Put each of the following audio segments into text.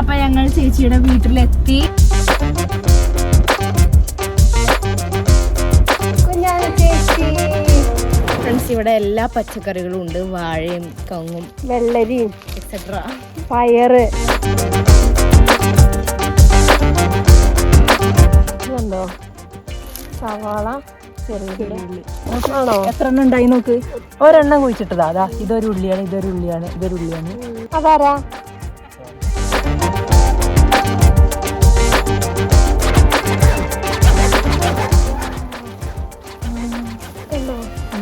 അപ്പൊ ഞങ്ങൾ ചേച്ചിയുടെ വീട്ടിലെത്തി. ഫ്രണ്ട്സ് ഇവിടെ എല്ലാ പച്ചക്കറികളും ഉണ്ട്. വാഴയും കങ്ങും വെള്ളരിയും എക്സെട്ര പയറ്. ഇതുണ്ടോ? സവാള ചെറിയ ആണോ? എത്ര എണ്ണം ഉണ്ടായി നോക്ക്. ഒരെണ്ണം കുഴിച്ചിട്ടതാ അതാ ഇതൊരു ഉള്ളിയാണ് ഇതൊരു ഉള്ളിയാണ് ഇതൊരു ഉള്ളിയാണ്. അതാരാ?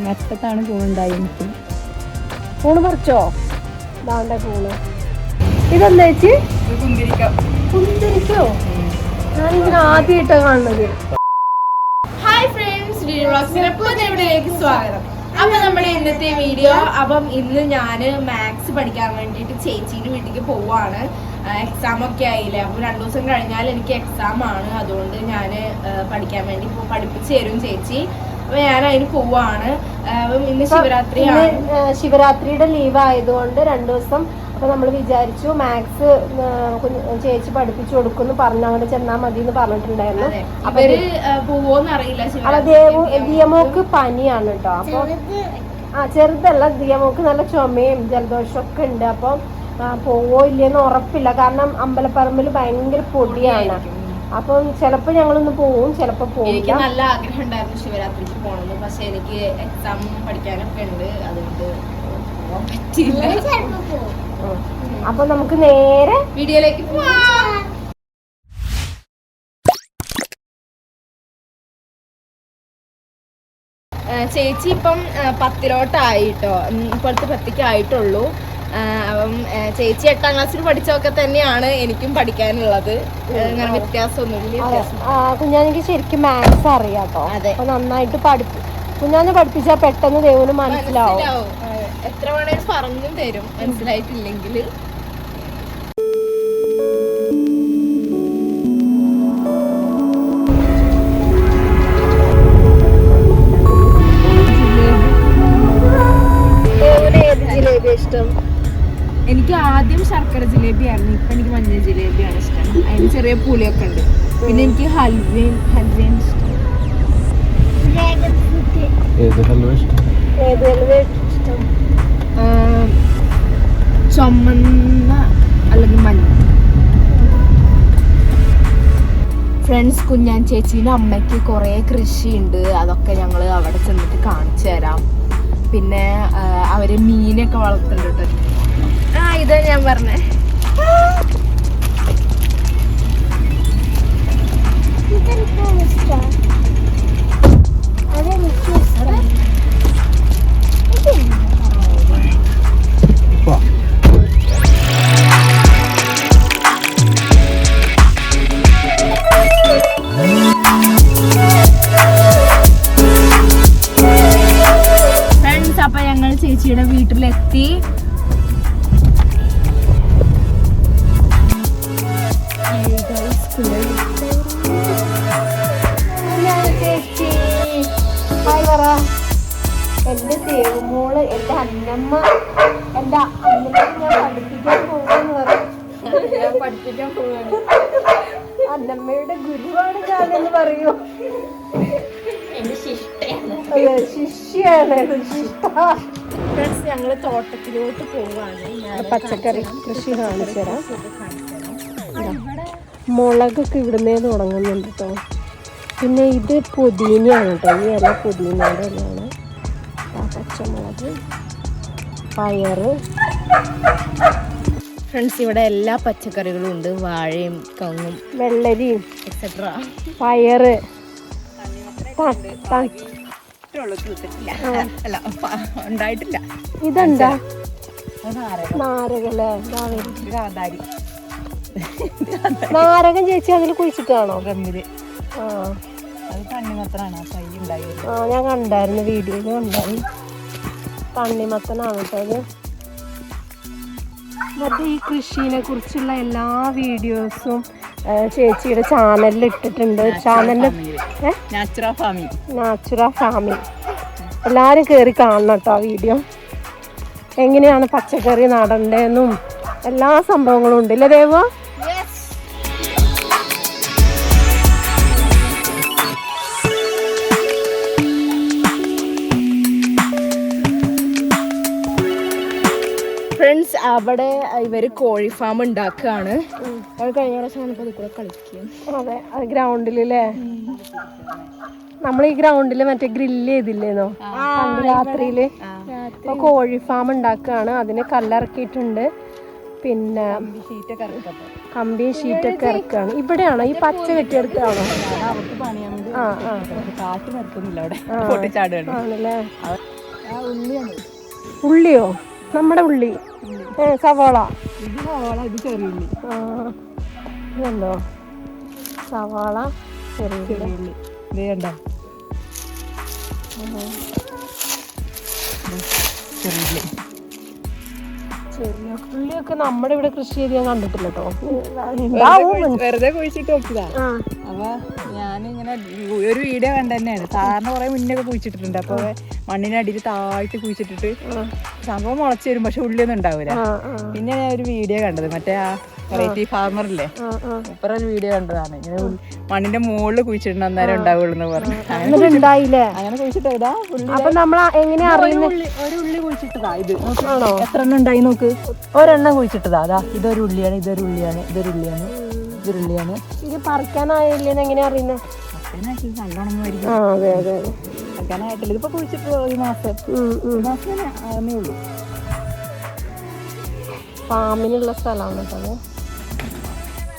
നട്ടത്താണ് പൂവുണ്ടായി എനിക്ക്. പൂണ് പറിച്ചോ? ദാണ്ട പൂണ് ഇതെന്താ ചേച്ചി? കുന്തിരിക്കോ. ഞാനിങ്ങനെ ആദ്യമായിട്ടാ കാണുന്നത്. ഹായ് ഫ്രണ്ട്സ് പുതിയ സ്വാഗതം. അപ്പൊ നമ്മുടെ ഇന്നത്തെ വീഡിയോ അപ്പം ഇന്ന് ഞാൻ മാത്സ് പഠിക്കാൻ വേണ്ടിയിട്ട് ചേച്ചീന്റെ വീട്ടിലേക്ക് പോവാണ്. എക്സാം ഒക്കെ ആയില്ലേ? അപ്പോൾ രണ്ടു ദിവസം കഴിഞ്ഞാൽ എനിക്ക് എക്സാം ആണ്. അതുകൊണ്ട് ഞാൻ പഠിക്കാൻ വേണ്ടി പഠിപ്പിച്ച് തരും ചേച്ചി. അപ്പൊ ഞാൻ അതിന് പോവാണ് ഇന്ന് ഏ, ശിവരാത്രിയുടെ ലീവ് ആയതുകൊണ്ട് രണ്ടു ദിവസം അപ്പൊ നമ്മൾ വിചാരിച്ചു മാത്സ് ചേച്ചി പഠിപ്പിച്ചു കൊടുക്കുന്നു പറഞ്ഞു. അങ്ങോട്ട് ചെന്നാൽ മതി എന്ന് പറഞ്ഞിട്ടുണ്ടായിരുന്നു അവർ പോവോന്ന് അറിയില്ല ദിയമോക്ക് പനിയാണ് കേട്ടോ അപ്പൊ ആ ചെറുതല്ല. ദിയമോക്ക് നല്ല ചുമയും ജലദോഷം ഒക്കെ ഉണ്ട്. അപ്പൊ പോവോ ഇല്ലെന്ന് ഉറപ്പില്ല. കാരണം അമ്പലപ്പറമ്പിൽ ഭയങ്കര പൊടിയാണ്. അപ്പം ചിലപ്പോ ഞങ്ങളൊന്ന് പോവും ചിലപ്പോ എനിക്ക് നല്ല ആഗ്രഹം ഉണ്ടായിരുന്നു ശിവരാത്രിക്ക് പോകണമെന്ന് പക്ഷെ എനിക്ക് എക്സാം പഠിക്കാനൊക്കെ ഉണ്ട്. അതുകൊണ്ട് പോകാൻ പറ്റില്ല. അപ്പൊ നമുക്ക് നേരെ വീഡിയോയിലേക്ക് പോവാം. ചേച്ചി ഇപ്പം പത്തിലോട്ടായിട്ടോ. ഇപ്പോഴത്തെ പത്തിക്ക് ആയിട്ടുള്ളൂ അപ്പം ചേച്ചി എട്ടാം ക്ലാസ്സിൽ പഠിച്ചതൊക്കെ തന്നെയാണ് എനിക്കും പഠിക്കാനുള്ളത്. അങ്ങനെ വ്യത്യാസമൊന്നുമില്ല കുഞ്ഞാനിക്ക് ശരിക്കും മാത്സ് അറിയാട്ടോ കേട്ടോ. അതെ. നന്നായിട്ട് പഠിപ്പി കുഞ്ഞാനെ പഠിപ്പിച്ചാൽ പെട്ടെന്ന് ദേവന് മനസ്സിലാവും. മനസ്സിലാവും. എത്ര വേണേലും പറഞ്ഞും തരും. മനസ്സിലായിട്ടില്ലെങ്കിൽ. ആദ്യം ശർക്കര ജിലേബിയായിരുന്നു ഇപ്പം എനിക്ക് മഞ്ഞ ജിലേബിയാണ് ഇഷ്ടം. അതിന് ചെറിയ പുളിയൊക്കെ ഉണ്ട്. പിന്നെ എനിക്ക് ഹൽവയും ഹൽവയും ഇഷ്ടം. ചുമന്ന അല്ലെങ്കിൽ മഞ്ഞ. ഫ്രണ്ട്സ് കുഞ്ഞാൻ ചേച്ചീന്റെ അമ്മയ്ക്ക് കുറേ കൃഷിയുണ്ട്. അതൊക്കെ ഞങ്ങൾ അവിടെ ചെന്നിട്ട് കാണിച്ചു തരാം. പിന്നെ അവർ അവർ മീനൊക്കെ വളർത്തുന്നുണ്ട് കേട്ടോ. ഇത് ഞാൻ പറഞ്ഞേ. ചേച്ചിയുടെ വീട്ടിലെത്തി. ദേവുമോൾ എന്റെ അന്നമ്മ എന്റെ അന്നമ്മ ഞാൻ പഠിപ്പിക്കാൻ പോകുന്നു പറയും ഞാൻ പഠിപ്പിക്കാൻ പോവാണ് അന്നമ്മയുടെ ഗുരുവാണ് ഞാനെന്ന് പറയൂ. അതെ, ശിഷ്യാണ് ശിഷ്ട. ഫ്രണ്ട്സ് ഞങ്ങൾ തോട്ടത്തിലോട്ട് പോവാണ് ഞാൻ പച്ചക്കറി കൃഷി കാണിച്ചു തരാം മുളകൊക്കെ ഇവിടുന്നേ തുടങ്ങുന്നുണ്ട് കേട്ടോ പിന്നെ ഇത് പുതിനയാണ് കേട്ടോ ഈ ഇല പുതിനയുടെ ഇലയാണ്. പച്ചമുളക് പയറ്. ഫ്രണ്ട്സ് ഇവിടെ എല്ലാ പച്ചക്കറികളും ഉണ്ട്. വാഴയും കങ്ങും വെള്ളരിയും എക്സെട്ര പയറ്. ത- ത- അല്ല പ- ഉണ്ടായിട്ടില്ല. ഇതെന്താ? നാരകല്ലേ നാരകം. ചേച്ചി അതിൽ കുഴിച്ചിട്ടാണോ? റമ്മിൽ ആ. ആ ഞാൻ കണ്ടായിരുന്നു വീഡിയോയിൽ കണ്ടായി തണ്ണിമത്തനാണ് കേട്ടോ അത്. മറ്റേ ഈ കൃഷിനെ കുറിച്ചുള്ള എല്ലാ വീഡിയോസും ചേച്ചിയുടെ ചാനലിൽ ഇട്ടിട്ടുണ്ട്. ചാനലിൽ നാച്ചുറ ഫാമി ഫാമിംഗ് എല്ലാവരും കയറി കാണണം കേട്ടോ ആ വീഡിയോ എങ്ങനെയാണ് പച്ചക്കറി നടണ്ടേന്നും എല്ലാ സംഭവങ്ങളും ഉണ്ട്. ഇല്ലേ ദേവ? അവിടെ ഇവർ കോഴി ഫാം ഉണ്ടാക്കുകയാണ്. അത് കഴിഞ്ഞ പ്രാവശ്യം അതിൽ കൂടെ കളിക്കും അതെ അത് ഗ്രൗണ്ടിലല്ലേ നമ്മൾ ഈ ഗ്രൗണ്ടിൽ മറ്റേ ഗ്രില്ല് ചെയ്തില്ലേന്നോ? രാത്രിയിൽ. അപ്പൊ കോഴി ഫാം ഉണ്ടാക്കുകയാണ്. അതിന് കല്ലിറക്കിയിട്ടുണ്ട്. പിന്നെ കമ്പി ഷീറ്റൊക്കെ ഇറക്കുകയാണ്. ഇവിടെയാണോ? ഈ പച്ച കെട്ടിയെടുത്താണോ ആ ആ. കാറ്റ് നിർത്തുന്നില്ല അവിടെ. ആണല്ലേ? ഉള്ളിയോ? നമ്മുടെ ഉള്ളി. സവാള. ഇത് ഇത് ഇതുണ്ടോ? സവാള ചെറിയുള്ളി. ചെറിയുള്ളി. ഇത് കണ്ടോ? ചെറിയ ഉള്ളി ചെറിയ ഉള്ളിയൊക്കെ നമ്മുടെ ഇവിടെ കൃഷി ചെയ്ത് ഞാൻ കണ്ടിട്ടില്ല കേട്ടോ വെറുതെ കുഴിച്ചിട്ട് ആ. അപ്പൊ ഞാനിങ്ങനെ ഒരു വീഡിയോ കണ്ട തന്നെയാണ് സാറിന് കുറെ മുന്നേ ഒക്കെ കുഴിച്ചിട്ടിട്ടുണ്ട്. അപ്പൊ മണ്ണിനടിയിൽ താഴ്ത്തി കുഴിച്ചിട്ടിട്ട് സംഭവം മുളച്ച് വരും പക്ഷെ ഉള്ളിയൊന്നും ഉണ്ടാവൂല. ആ ആ. പിന്നെ ഞാൻ ഒരു വീഡിയോ കണ്ടത്. മറ്റേ ആ വെറൈറ്റി ഫാർമറില്ലേ ഇപ്പറ ഒരു വീഡിയോ കണ്ടതാണ്. ഇങ്ങനെ മണ്ണിന്റെ മുകളിൽ കുഴിച്ചിട്ടുണ്ട് അന്നേരം ഉണ്ടാവുള്ളൂ എന്ന് പറഞ്ഞു. അങ്ങനെ കുഴിച്ചിട്ടാ അപ്പൊ നമ്മൾ എങ്ങനെയാ ഒരു ഉള്ളി കുഴിച്ചിട്ടതാ ഇത്. എത്ര എണ്ണം ഉണ്ടായി നോക്ക്. ഒരെണ്ണം കുഴിച്ചിട്ടതാ. അതാ ഇതൊരു ഉള്ളിയാണ് ഇതൊരു ഉള്ളിയാണ് ഇതൊരു ഉള്ളിയാണ് ഇതൊരു ഉള്ളിയാണ്. ഇത് പറിക്കാനായില്ലെന്ന് എങ്ങനെയാ അറിയുന്നത് നല്ലോണം കഴിക്കാനായിട്ടില്ല ഇതിപ്പോ കുഴിച്ചിട്ട് ഈ മാസം. ഉം. മാസം തന്നെ ആകുന്നേ ഉള്ളൂ. ഫാമിനുള്ള സ്ഥലമാണ് കേട്ടോ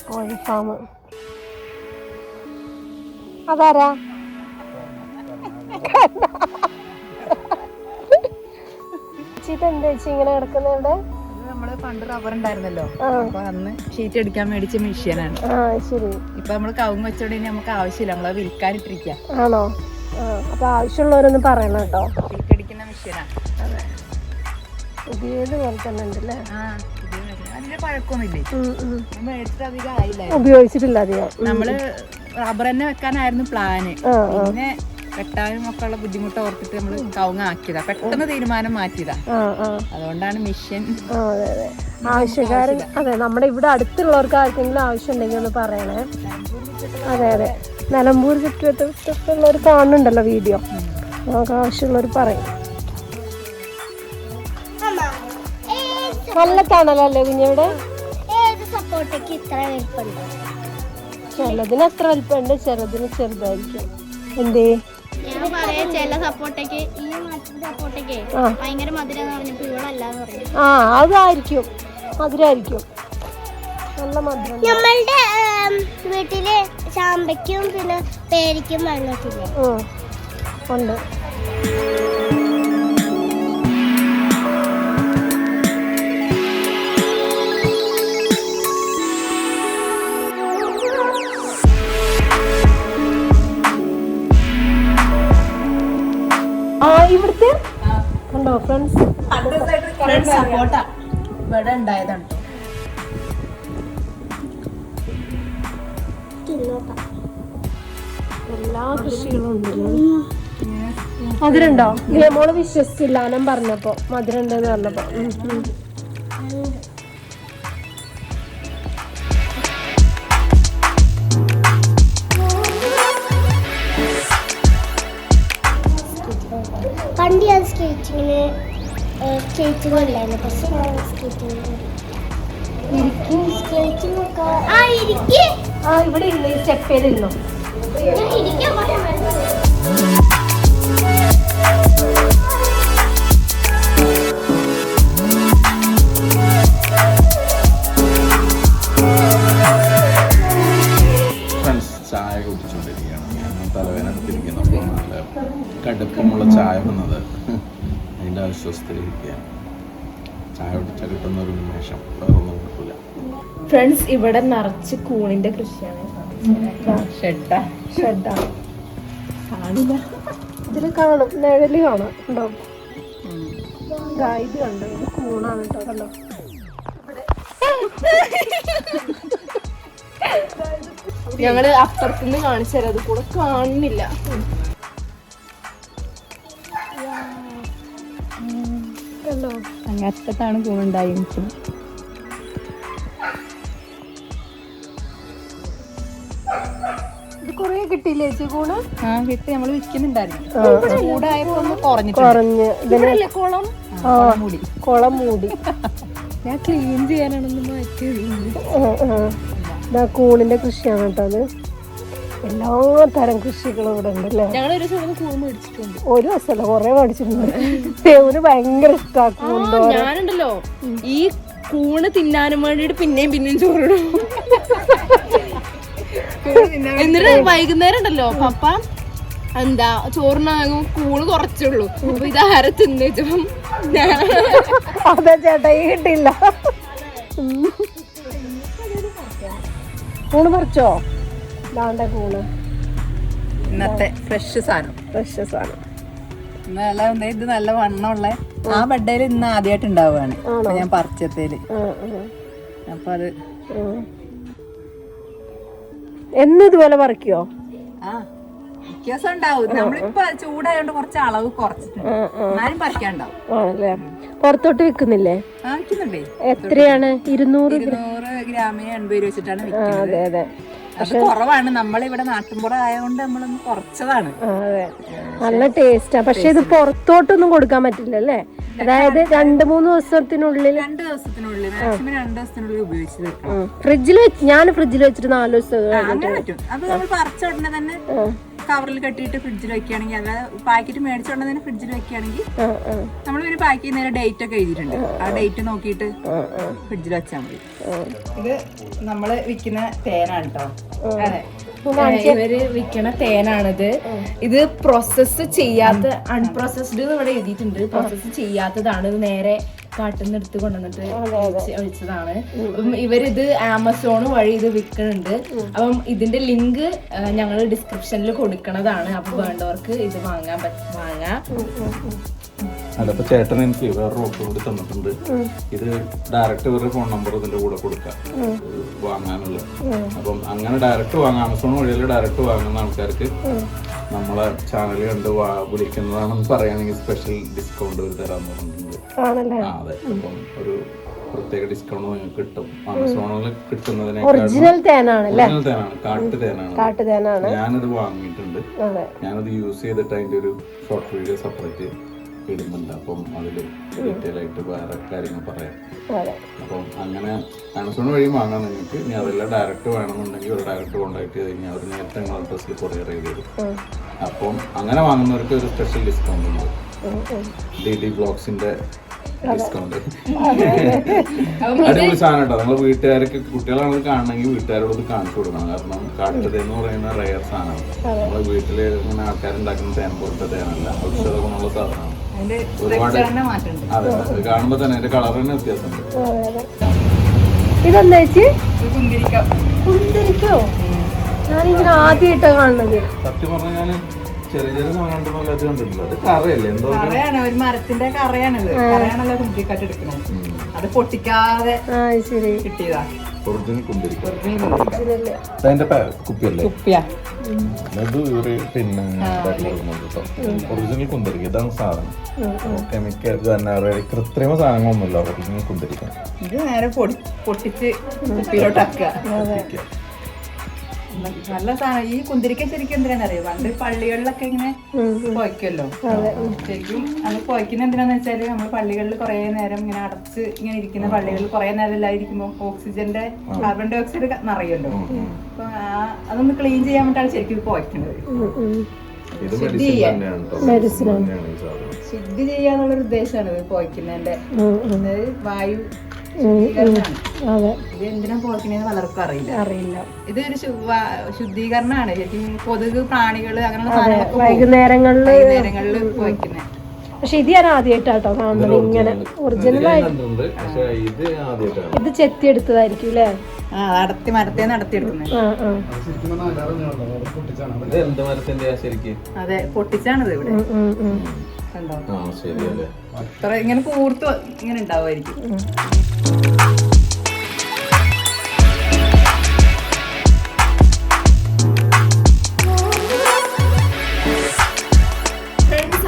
കോഴി ഫാം. അതാരാ? ഇതെന്താ ചേച്ചി ഇങ്ങനെ കിടക്കുന്നുണ്ട് ഇത് നമ്മൾ പണ്ട് റബ്ബർ ഉണ്ടായിരുന്നല്ലോ. അപ്പൊ അന്ന് ഷീറ്റ് അടിക്കാൻ മേടിച്ച മെഷീനാണ് ആ ശരി. ഇപ്പൊ നമ്മൾ കവും വെച്ചോണ്ട് ഇനി നമുക്ക് ആവശ്യമില്ല. നമ്മളത് വിൽക്കാനിട്ടിരിക്കാം. ആണോ? ആ അപ്പൊ ആവശ്യമുള്ളവരൊന്ന് പറയണം കേട്ടോ. പുതിയത് പോലെ തന്നെ ഉണ്ടല്ലേ ഉപയോഗിച്ചിട്ടില്ല അധികം. നമ്മൾ റബ്ബർ തന്നെ വെക്കാനായിരുന്നു പ്ലാന് പിന്നെ വെട്ടാനും ഒക്കെ ഉള്ള ബുദ്ധിമുട്ട് ഓർത്തിട്ട് നമ്മൾ കവുങ്ങ് ആക്കിയതാ. പെട്ടെന്ന് തീരുമാനം മാറ്റിയതാ. അതുകൊണ്ടാണ് മിഷൻ ആവശ്യക്കാരൻ അതെ നമ്മുടെ ഇവിടെ അടുത്തുള്ളവർക്ക് ആർക്കെങ്കിലും ആവശ്യം ഉണ്ടെങ്കിൽ ഒന്ന് പറയണേ. അതെ അതെ. നിലമ്പൂർ ചുറ്റുവട്ടത്തുള്ളവർ കാണുന്നുണ്ടല്ലോ വീഡിയോ. നമുക്ക് ആവശ്യമുള്ളവർ പറയും. നല്ല തണലല്ലേ കുഞ്ഞിവിടെ ചിലതിന് എത്ര വലിപ്പമുണ്ട് ചിലതിന് ചെറുതായിരിക്കും. എന്തേ? ഞാൻ പറയാ ചില സപ്പോർട്ടേക്ക് ഈ മറ്റേ സപ്പോർട്ടേക്ക് ഭയങ്കര മധുരം എന്ന് പറഞ്ഞപ്പോ ഇവളല്ലാന്ന് പറഞ്ഞു ആ അതായിരിക്കും. മധുരമായിരിക്കും നല്ല മധുരം. നമ്മളുടെ വീട്ടിൽ ചാമ്പയ്ക്കും പിന്നെ പേരിക്കും വെള്ളത്തില്ലേ. ഉണ്ട്. കണ്ടോ ഫ്രണ്ട്സ് സപ്പോർട്ടാ ഇവിടെ ഉണ്ടായതാണ്. എല്ലാ കൃഷികളും ഉണ്ട്. മധുരണ്ടോ മോൾ വിശ്വസിച്ചില്ല ഞാൻ പറഞ്ഞപ്പോ. മധുരണ്ടെന്ന് പറഞ്ഞപ്പോ. പണ്ട് ഞാൻ സ്കേറ്റിങ്ങിന് സ്കേറ്റിംഗ് ഉണ്ടായിരുന്നു പക്ഷെ ഞാൻ സ്കേറ്റിംഗ് സ്കേറ്റിംഗ് ഒക്കെ ആ ഇരിക്കേ. ആ ഇവിടെ ഇരുന്ന് സ്റ്റെപ്പ് ചെയ്തിരുന്നു ഞാൻ ഇരിക്കാൻ പറയാൻ കടുപ്പമുള്ള ചായ വന്നത് അതിന്റെ അസ്വസ്ഥതയിലിരിക്കുകയാണ് ചായ കുടിച്ചാൽ കിട്ടുന്ന ഒരു നിമിഷം വേറെ ഒന്നും കിട്ടില്ല ഫ്രണ്ട്സ് ഇവിടെ നിറച്ച് കൂണിന്റെ കൃഷിയാണ്. ഷെഡാ? ഷെഡാ. കാണില്ല. ഇതിൽ കാണും. നിഴൽ കാണാം. ഉണ്ടോ? ദാ ഇത് കണ്ടോ? ഇത് കൂണാണ് കേട്ടോ കണ്ടോ? ഞങ്ങൾ അപ്പുറത്തുനിന്ന് കാണിച്ചു തരാം. അത് കൂടെ കാണുന്നില്ല. അങ്ങറ്റത്താണ് കൂണുണ്ടായി നിൽക്കുന്നത് കൊറേ കിട്ടിയില്ലേ കൂണ്? ആ കിട്ടി. നമ്മൾ വിൽക്കുന്നുണ്ടായിരുന്നു. ചൂടായപ്പോ ഒന്ന് കുറഞ്ഞിട്ടുണ്ട്. കുളം? മൂടി. കുളം മൂടി. ഞാൻ ക്ലീൻ ചെയ്യാനാണെന്ന് കൂണിന്റെ കൃഷിയാണ് കേട്ടോ അത്. എല്ലാ തരം കൃഷികളും ഇവിടെ ഉണ്ട് അല്ലേ? ഒരു ദിവസമല്ല കൊറേ മേടിച്ചിട്ടുണ്ട്. ദേവന് ഭയങ്കര ഇഷ്ടമാക്കുന്നുണ്ടോ ഞാനുണ്ടല്ലോ. ഈ കൂണ് തിന്നാനും വേണ്ടിട്ട് പിന്നെയും പിന്നെയും ചോറിടും. എന്നിട്ട് വൈകുന്നേരം ഉണ്ടല്ലോ. പപ്പ എന്താ ചോറിനാകും കൂണ് കുറച്ചുള്ളൂ അപ്പൊ ഇത് ആരെ തിന്നു ഞാൻ അതെ ചേട്ടാ ഈ കിട്ടിയില്ല. ഉം. കൂണ് പറിച്ചോ? ദാണ്ട കൂണ്. ഇന്നത്തെ ഫ്രഷ് സാധനം. ഫ്രഷ് സാധനം. നല്ല ഇത് നല്ല വണ്ണമുള്ള? ആ. ബഡ്ഡയിൽ ഇന്ന് ആദ്യമായിട്ട് ഉണ്ടാവുകയാണ്. ഞാൻ പറിച്ചത്തേൽ അപ്പൊ അത്. എന്നും ഇതുപോലെ പറിക്കോ? ആ. വ്യത്യാസം ഉണ്ടാവും. നമ്മളിപ്പോ ചൂടായോണ്ട് കുറച്ച് അളവ് കുറച്ചിട്ടുണ്ട്. ആ, ആ. എന്നാലും പറിക്കാണ്ടാവും ആണല്ലേ? പുറത്തോട്ട് വിൽക്കുന്നില്ലേ? എത്രയാണ്? ഇരുന്നൂറ് ഇരുന്നൂറ് ഗ്രാമിന് എൺപത് രൂപ വെച്ചിട്ടാണ് അതെ അതെ. അത്. കുറവാണ്. നമ്മളിവിടെ നാട്ടിൻപുറം ആയതുകൊണ്ട് നമ്മളൊന്ന് കുറച്ചതാണ്. അതെ. നല്ല ടേസ്റ്റാ പക്ഷെ ഇത് പുറത്തോട്ടൊന്നും കൊടുക്കാൻ പറ്റില്ല അല്ലേ? അതായത് രണ്ട് മൂന്ന് ദിവസത്തിനുള്ളിൽ രണ്ട് ദിവസത്തിനുള്ളിൽ മാക്സിമം രണ്ട് ദിവസത്തിനുള്ളിൽ ഉപയോഗിച്ച് തീർക്കണം. ഫ്രിഡ്ജിൽ വെച്ച് ഞാൻ ഫ്രിഡ്ജിൽ വെച്ചിട്ട് നാല് ദിവസം അത് നമ്മൾ പറിച്ച ഉടനെ തന്നെ കവറിൽ കെട്ടിയിട്ട് ഫ്രിഡ്ജിൽ വെക്കുകയാണെങ്കിൽ അതായത് പാക്കറ്റ് മേടിച്ചോണ്ട് തന്നെ ഫ്രിഡ്ജിൽ വെക്കുകയാണെങ്കിൽ നമ്മൾ ഒരു പാക്ക് ചെയ്യുന്നതിന് ഡേറ്റ് ഒക്കെ എഴുതിയിട്ടുണ്ട്. ആ ഡേറ്റ് നോക്കിയിട്ട് ഫ്രിഡ്ജിൽ വെച്ചാൽ മതി. ഇത് നമ്മൾ വിൽക്കുന്ന തേനാണ് കേട്ടോ അതെ. ഇവർ വിൽക്കണ തേനാണിത്. ഇത് പ്രോസസ്സ് ചെയ്യാത്ത അൺപ്രോസസ്ഡ് ഇവിടെ എഴുതിയിട്ടുണ്ട്. പ്രോസസ്സ് ചെയ്യാത്തതാണ് ഇത് നേരെ കാട്ടിൽ നിന്ന് എടുത്ത് കൊണ്ടുവന്നിട്ട് ഒഴിച്ച് ഒഴിച്ചതാണ് അപ്പം ഇവരിത് ആമസോൺ വഴി ഇത് വിൽക്കുന്നുണ്ട് അപ്പം ഇതിന്റെ ലിങ്ക് ഞങ്ങൾ ഡിസ്ക്രിപ്ഷനിൽ കൊടുക്കണതാണ്. അപ്പൊ വേണ്ടവർക്ക് ഇത് വാങ്ങാൻ പറ്റും വാങ്ങാം. അതപ്പോ ചേട്ടൻ എനിക്ക് വേറൊരു ഓഫർ കൂടി തന്നിട്ടുണ്ട്. ഇത് ഡയറക്റ്റ് ഇവരുടെ ഫോൺ നമ്പർ ഇതിന്റെ കൂടെ കൊടുക്കാം. വാങ്ങാനുള്ള അപ്പം അങ്ങനെ ഡയറക്റ്റ് വാങ്ങാം. ആമസോൺ വഴിയിൽ ഡയറക്റ്റ് വാങ്ങുന്ന ആൾക്കാർക്ക് നമ്മളെ ചാനൽ കണ്ട് വിളിക്കുന്നതാണെന്ന് പറയുകയാണെങ്കിൽ സ്പെഷ്യൽ ഡിസ്കൗണ്ട് ഒരു തരാൻ പറഞ്ഞിട്ടുണ്ട്. അതെ. അപ്പം ഒരു പ്രത്യേക ഡിസ്കൗണ്ട് നിങ്ങൾക്ക് കിട്ടും. ആമസോണിൽ കിട്ടുന്നതിനെ ഒറിജിനൽ തേനാണ് തേനാണ്. കാട്ടു തേനാണ്. കാട്ടു തേനാണ്. ഞാനത് വാങ്ങിയിട്ടുണ്ട്. ഞാനത് യൂസ് ചെയ്തിട്ട് അതിന്റെ ഒരു ഷോർട്ട് വീഡിയോ സെപ്പറേറ്റ് ഇടുന്നുണ്ട്. അപ്പം അതിൽ ഡീറ്റെയിൽ ആയിട്ട് വേറെ കാര്യങ്ങൾ പറയാം. അപ്പം അങ്ങനെ ആമസോൺ വഴി വാങ്ങാൻ നിങ്ങൾക്ക്. ഇനി അതെല്ലാം ഡയറക്റ്റ് വേണമെന്നുണ്ടെങ്കിൽ ഒരു ഡയറക്റ്റ് കോൺടാക്ട് ചെയ്ത് കഴിഞ്ഞാൽ അവർ നേരത്തെ നിങ്ങൾ അഡ്രസ്സിൽ കൊറിയർ ചെയ്ത് തരും. അപ്പം അങ്ങനെ വാങ്ങുന്നവർക്ക് ഒരു സ്പെഷ്യൽ ഡിസ്കൗണ്ട് ഉണ്ട്. ഡി ഡി ബ്ലോഗ്സിന്റെ ഡിസ്കൗണ്ട് അടിപൊളി സാധനം കേട്ടോ നമ്മൾ വീട്ടുകാർക്ക് കുട്ടികളാണ് കാണണമെങ്കിൽ വീട്ടുകാരോട് കാണിച്ചു കൊടുക്കണം. കാരണം കാട്ടത് എന്ന് പറയുന്ന റയർ സാധനമാണ്. നമ്മളെ വീട്ടിൽ ഇങ്ങനെ ആൾക്കാരുണ്ടാക്കുന്ന തേൻ പോലത്തെ തേനല്ല. ഔഷധ ഗുണമുള്ള സാധനമാണ് ഒരുപാട് അതെ. അത് കാണുമ്പോ തന്നെ അതിന്റെ കളർ തന്നെ വ്യത്യാസമുണ്ട്. ഇതെന്താ ചേച്ചി? കുന്തിരിക്കം. ഞാനിങ്ങനെ ആദ്യമായിട്ടാ കാണുന്നത്. സത്യം പറഞ്ഞാൽ ഞാൻ ചെറിയ ചെറിയ സാധനം അത് കണ്ടിട്ടില്ല അത് കറയല്ലേ? എന്തോ കറയാണ്. ഒരു മരത്തിന്റെ കറയാണിത്. കറയാണല്ലോ കുമ്പിക്കാട്ട് എടുക്കുന്നത് അത് പൊട്ടിക്കാതെ കിട്ടിയതാ. ഒറിജിനൽ കുപ്പിയല്ലേ? കുപ്പിയാ. അത് ഒരു പിന്നെ ഒറിജിനൽ കുന്തിരിക്ക ഇതാണ് സാധനം. കെമിക്കൽ തന്നെ കൃത്രിമ സാധനങ്ങളൊന്നുമില്ല ഒറിജിനൽ കുന്തിരിക്ക ഇത് നേരെ പൊടി പൊട്ടിച്ച് കുപ്പിയിലോട്ടാക്കുക നല്ല സാധനം ഈ കുന്തിരിക്ക ശരിക്കും എന്തിനാണ് അറിയോ പണ്ട് പള്ളികളിലൊക്കെ ഇങ്ങനെ പോയിക്കല്ലോ. ശരിക്കും അത് പോയിക്കുന്ന എന്തിനാന്ന് വെച്ചാൽ നമ്മൾ പള്ളികളിൽ കുറെ നേരം ഇങ്ങനെ അടച്ച് ഇങ്ങനെ ഇരിക്കുന്ന പള്ളികളിൽ കുറെ നേരം ഇല്ലാതിരിക്കുമ്പോ ഓക്സിജന്റെ കാർബൺ ഡൈ ഓക്സൈഡ് നിറയുമല്ലോ. അപ്പൊ ആ- അതൊന്ന് ക്ലീൻ ചെയ്യാൻ വേണ്ടിയിട്ടാണ് ശരിക്കും ഇത് പോയിക്കുന്നത്. ശുദ്ധി ചെയ്യാന്നുള്ളൊരു ഉദ്ദേശമാണ് ഇത് പോയിക്കുന്നതിന്റെ അതായത് വായു അതെ. ഇത് എന്തിനാ പലർക്കും അറിയില്ല. അറിയില്ല. ഇതൊരു ശു- ശുദ്ധീകരണമാണ്. ശരിക്കും കൊതുക് പ്രാണികൾ അങ്ങനെയുള്ള സാധനങ്ങളൊക്കെ പോകും. വൈകുന്നേരങ്ങളിൽ വൈകുന്നേരങ്ങളിൽ പോയിക്കുന്നത് പക്ഷെ ഇത് ഞാൻ ആദ്യമായിട്ടാട്ടോ കാണുന്നത് ഇങ്ങനെ പക്ഷെ ഇത് ഇത് ചെത്തി എടുത്തതായിരിക്കും അല്ലേ ആ നടത്തി മരത്തെ നടത്തിയെടുക്കുന്നത് ആ ആ. ഇത് എന്ത് മരത്തിന്റെ ശരിക്ക്? അതെ പൊട്ടിച്ചാണത് ഇവിടെ. കണ്ടോ? ആ ശരിയല്ലേ. അത്ര ഇങ്ങനെ കൂർത്ത് ഇങ്ങനെ ഉണ്ടാവുമായിരിക്കും.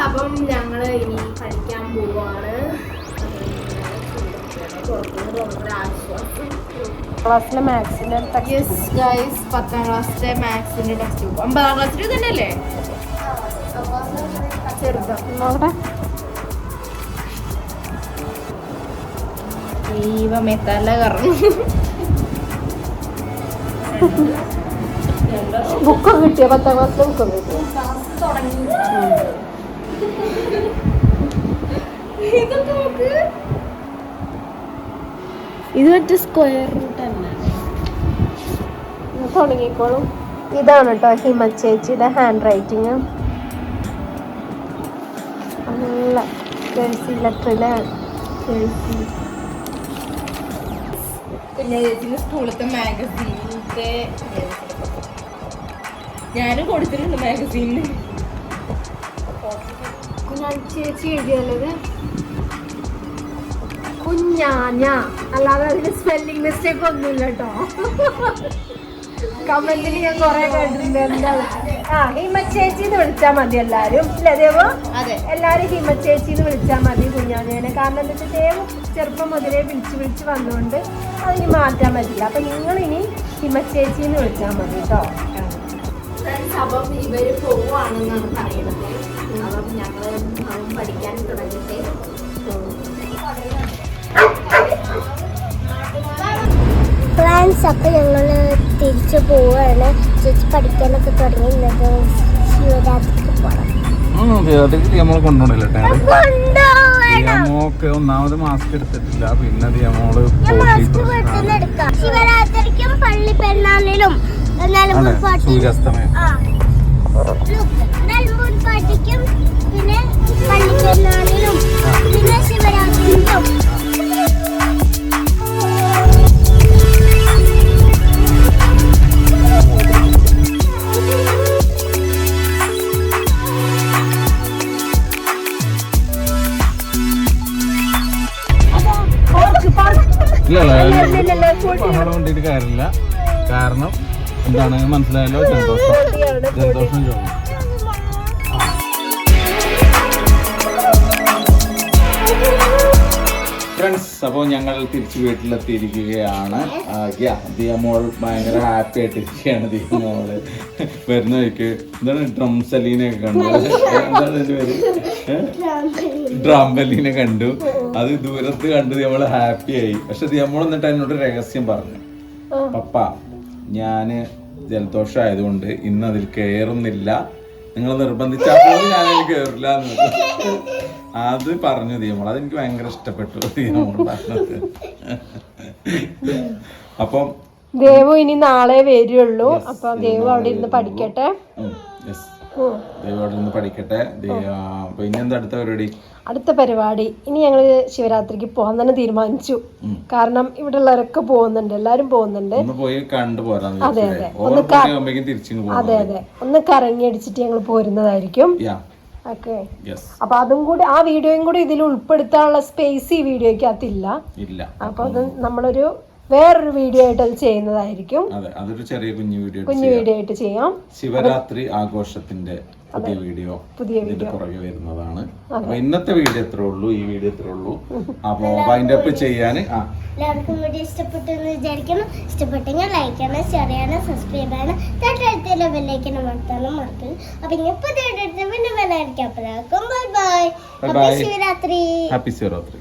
അപ്പം ഞങ്ങൾ ഇനി പഠിക്കാൻ പോവാണ്. ക്ലാസ്സിലെ മാത്സിന്റെ യെസ് ഗൈസ് പത്താം ക്ലാസ്സിലെ മാത്സിന്റെ ടെക്സ്റ്റ് ബുക്ക്. ഒമ്പതാം ക്ലാസ്സിൽ തന്നെയല്ലേ ചെറുതാ നോക്കട്ടെ ദൈവമേ തല കറങ്ങും ബുക്കൊക്കെ കിട്ടിയ? പത്താം ക്ലാസ്സിലെ ബുക്കൊക്കെ കിട്ടിയ? ഇത് മറ്റേ സ്ക്വയർ റൂട്ട് തന്നെ തുടങ്ങിക്കോളും. ഇതാണ് കേട്ടോ ഹിമ ചേച്ചിയുടെ ഹാൻഡ് റൈറ്റിങ് നല്ല ലെറ്ററിലെ ജേഴ്സി കുഞ്ഞേച്ചിന് സ്കൂളത്തെ മാഗസീനിന്റെ ഞാനും കൊടുത്തിട്ടുണ്ട് മാഗസീനിന് ചേച്ചി എഴുതിയത് കുഞ്ഞാഞ്ഞ അല്ലാതെ അതിന് സ്പെല്ലിംഗ് മിസ്റ്റേക്ക് ഒന്നുമില്ല കേട്ടോ കമന്റിൽ ഞാൻ കുറെ കണ്ടിട്ടുണ്ട്. എന്താ ആ ഹിമ ചേച്ചി എന്ന് വിളിച്ചാൽ മതി എല്ലാരും. അല്ലേ ദേവോ? എല്ലാരും ഹിമ ചേച്ചി എന്ന് വിളിച്ചാൽ മതി കുഞ്ഞാഞ്ഞേനെ കാരണം എന്താ വെച്ചാൽ ദേവ് ചെറുപ്പം മുതലേ വിളിച്ച് വിളിച്ച് വന്നുകൊണ്ട് അതിന് മാറ്റാൻ പറ്റില്ല. അപ്പൊ നിങ്ങൾ ഇനി ഹിമ ചേച്ചി എന്ന് വിളിച്ചാൽ മതി കേട്ടോ. അപ്പം ഇവർ പോവാണെന്നാണ് പറയുന്നത്. അപ്പം ഞങ്ങൾ പഠിക്കാൻ തുടങ്ങിയിട്ട് ഫ്രണ്ട്സ് അപ്പൊ ഞങ്ങൾ തിരിച്ചു പോവാണ്. ചേച്ചി പഠിക്കാനൊക്കെ തുടങ്ങി. ഇന്നത്തെ ശിവരാത്രിക്ക് പോണം. നമ്മൾ കൊണ്ടുപോകണില്ല ഒന്നാമത് മാസ്ക് എടുത്തിട്ടില്ല. പിന്നെ ശിവരാത്രിക്കും പള്ളി പെരുന്നാളിലും സൂര്യാസ്തമയം. പിന്നെ പള്ളി പെരുന്നാളിലും പിന്നെ ശിവരാത്രിക്കും. ബഹളം കൊണ്ടിട്ട് കാര്യമില്ല. കാരണം എന്താണ് മനസ്സിലായല്ലോ? ജലദോഷം. ജലദോഷം ചുമ ഫ്രണ്ട്സ് അപ്പോൾ ഞങ്ങൾ തിരിച്ച് വീട്ടിലെത്തിയിരിക്കുകയാണ്. ദിയമോൾ ഭയങ്കര ഹാപ്പി ആയിട്ടിരിക്കുകയാണ് ദിയമോൾ വരുന്ന വഴിക്ക് എന്താണ്? ഡ്രംസലീനൊക്കെ കണ്ടത് എന്താണ് അതിന്റെ പേര്? ഡ്രാംബലീനെ കണ്ടു. അത് ദൂരത്ത് കണ്ടു നമ്മൾ ഹാപ്പി ആയി. പക്ഷെ നമ്മൾ എന്നിട്ട് എന്നോട് രഹസ്യം പറഞ്ഞു. പപ്പ ഞാൻ ജലദോഷം ആയതുകൊണ്ട് ഇന്ന് അതിൽ കയറുന്നില്ല നിങ്ങൾ നിർബന്ധിച്ചാൽ പോലും ഞാൻ അതിൽ കയറില്ല എന്ന്. അത് പറഞ്ഞു ദിയമോൾ അതെനിക്ക് ഭയങ്കര ഇഷ്ടപ്പെട്ടു പറഞ്ഞത്. അപ്പം ദേവു ഇനി നാളെ വരുള്ളൂ. അപ്പൊ ദേവു അവിടെ ഇരുന്ന് പഠിക്കട്ടെ? നിന്ന് പഠിക്കട്ടെ? അടുത്ത പരിപാടി? അടുത്ത പരിപാടി. ഇനി ഞങ്ങൾ ശിവരാത്രിക്ക് പോകാൻ തന്നെ തീരുമാനിച്ചു. കാരണം ഇവിടെ ഉള്ളവരൊക്കെ പോകുന്നുണ്ട് എല്ലാരും പോകുന്നുണ്ട്. അതെ, അതെ. ഒന്ന് അതെ അതെ. ഒന്ന് കറങ്ങി അടിച്ചിട്ട് ഞങ്ങൾ പോരുന്നതായിരിക്കും. ഓക്കെ. അപ്പൊ അതും കൂടി ആ വീഡിയോയും കൂടി ഇതിൽ ഉൾപ്പെടുത്താനുള്ള സ്പേസ് ഈ വീഡിയോക്കകത്തില്ല അപ്പൊ അത് നമ്മളൊരു വേറൊരു വീഡിയോ ആയിട്ട് അത് ചെയ്യുന്നതായിരിക്കും. അതെ അതൊരു ചെറിയ കുഞ്ഞു വീഡിയോ കുഞ്ഞു വീഡിയോ ആയിട്ട് ചെയ്യാം. ശിവരാത്രി ആഘോഷത്തിന്റെ പുതിയ വീഡിയോ പുതിയ പുറകെ വരുന്നതാണ്. അപ്പൊ ഇന്നത്തെ വീഡിയോ എത്ര ഉള്ളൂ ഈ വീഡിയോ എത്ര ഉള്ളൂ. അപ്പൊ വൈൻഡ് അപ്പ് ചെയ്യാന് എല്ലാവർക്കും വീഡിയോ ഇഷ്ടപ്പെട്ടു എന്ന് വിചാരിക്കുന്നു. ഇഷ്ടപ്പെട്ടെങ്കിൽ ലൈക്ക് ചെയ്യണം ഷെയർ ചെയ്യണം സബ്സ്ക്രൈബ് ചെയ്യണം. തൊട്ടടുത്തുള്ള ബെല്ലൈക്കണം മറക്കാനും മറക്കരുത്. അപ്പൊ ഇനി പുതിയ വീഡിയോ പിന്നെ ബെല്ലായിരിക്കും അപ്പോഴേക്കും bye bye Bye bye. Shivaratri. Happy Shivaratri.